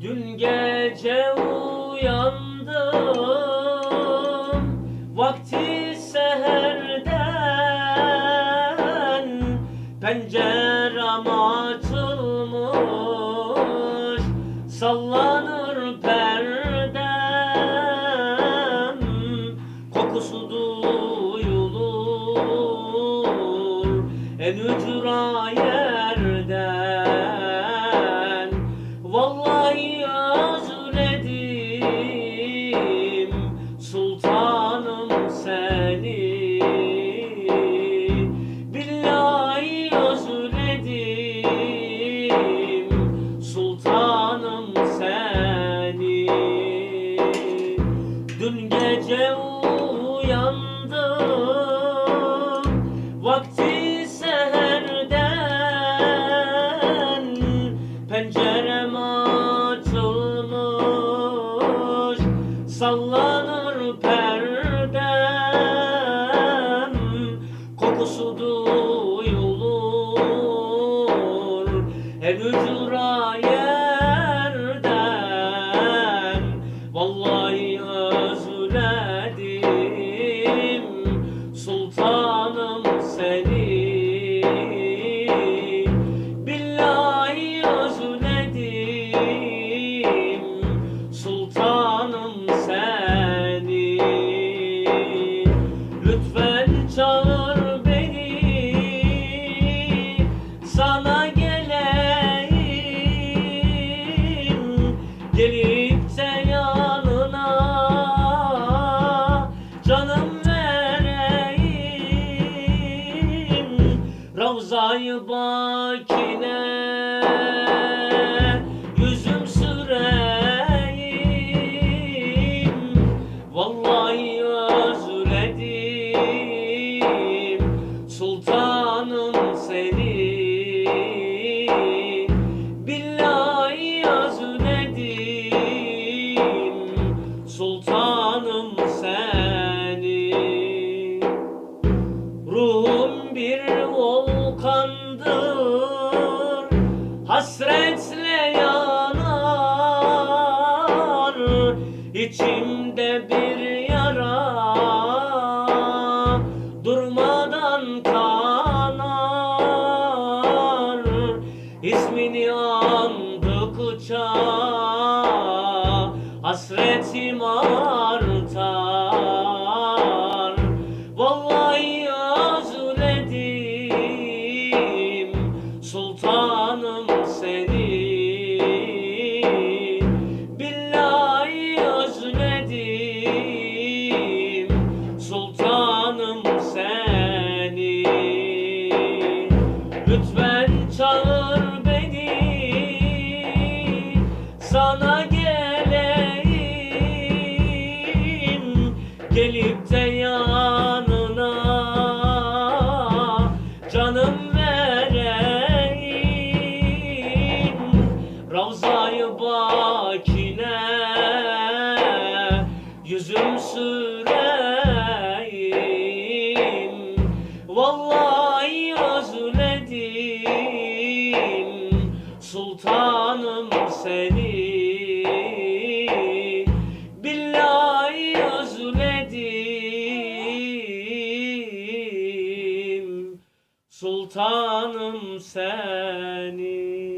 Dün gece uyandım Vakti seherden. Pencerem açılmış Sallanır perdem Kokusu duyulur En ücra seni Billahi özledim Sultanım seni. Dün gece uyandım Vakti seherden Pencerem geleyim Gelip de yanına Canım vereyim. Ravza-i Bakine İçimde bir yara Durmadan kanar. İsmini andıkça Hasretim artar. Vallahi Lütfen çağır beni. Sana geleyim. Gelip de yanına Canım vereyim. Ravza-i Bakine Vallahi özledim sultanım seni. Billahi özledim sultanım seni.